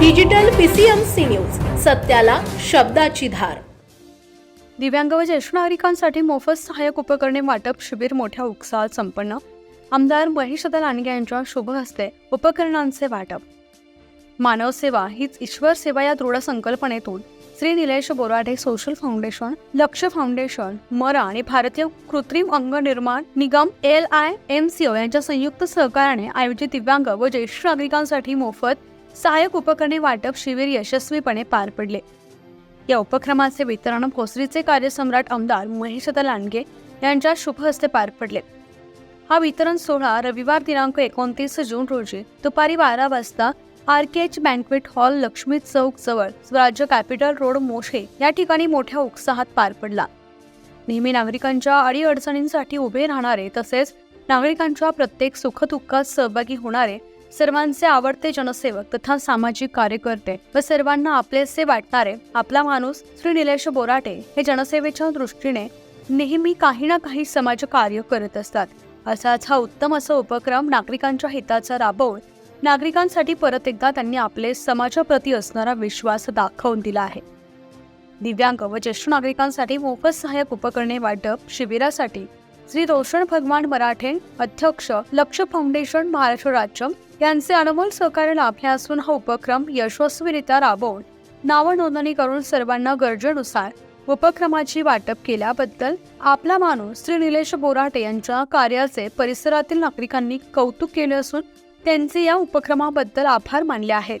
Digital PCMC news सत्याला शब्दाची धार. दिव्यांग व ज्येष्ठ नागरिकांसाठी मोफत सहाय्यक उपकरणे वाटप शिबिर मोठ्या उत्साहात संपन्न. आमदार महेशदा लांडगे यांच्या शुभ हस्ते उपकरणांचे वाटप. मानव सेवा हीच ईश्वर सेवा या दृढ संकल्पनेतून Shri Nilesh Borade social foundation Laksh foundation मरा आणि भारतीय कृत्रिम अंग निर्माण निगम L I M C O यांच्या संयुक्त सहकार्याने आयोजित दिव्यांग व ज्येष्ठ नागरिकांसाठी मोफत सहाय्यक उपकरणे वाटप शिबिर यशस्वीपणे पार पडले. या उपक्रमाचे वितरण कोसरीचे कार्यसम्राट आमदार महेशदा लांडगे यांच्या शुभ हस्ते पार पडले. हा वितरण सोहळा रविवार दिनांक एकोणतीस जून रोजी दुपारी बारा वाजता R K H banquet hall Laxmi चौक जवळ स्वराज्य कॅपिटल रोड मोशे या ठिकाणी मोठ्या उत्साहात पार पडला. नेहमी नागरिकांच्या अडीअडचणींसाठी उभे राहणारे तसेच नागरिकांच्या प्रत्येक सुखदुःखात सहभागी होणारे सर्वांचे आवडते जनसेवक तथा सामाजिक कार्यकर्ते व सर्वांना आपलेसे वाटणारे आपला माणूस श्री निलेश बोराटे हे जनसेवेच्या दृष्टीने नेहमी काही ना काही समाज कार्य करत असतात. असाच हा उत्तम असा उपक्रम नागरिकांच्या हिताचा राबवून नागरिकांसाठी परत एकदा त्यांनी आपले समाजाप्रती असणारा विश्वास दाखवून दिला आहे. दिव्यांग व ज्येष्ठ नागरिकांसाठी मोफत सहाय्यक उपकरणे वाटप शिबिरासाठी श्री रोशन भगवान मराठे अध्यक्ष लक्ष फाउंडेशन महाराष्ट्र राज्य यांचे अनमोल सहकार्य लाभले असून हा उपक्रम यशस्वीरित्या राबवून नाव नोंदणी करून सर्वांना गरजेनुसार उपक्रमाची वाटप केल्याबद्दल आपला माणूस श्री निलेश बोराटे यांच्या कार्याचे परिसरातील नागरिकांनी कौतुक केले असून त्यांचे या उपक्रमाबद्दल आभार मानले आहेत.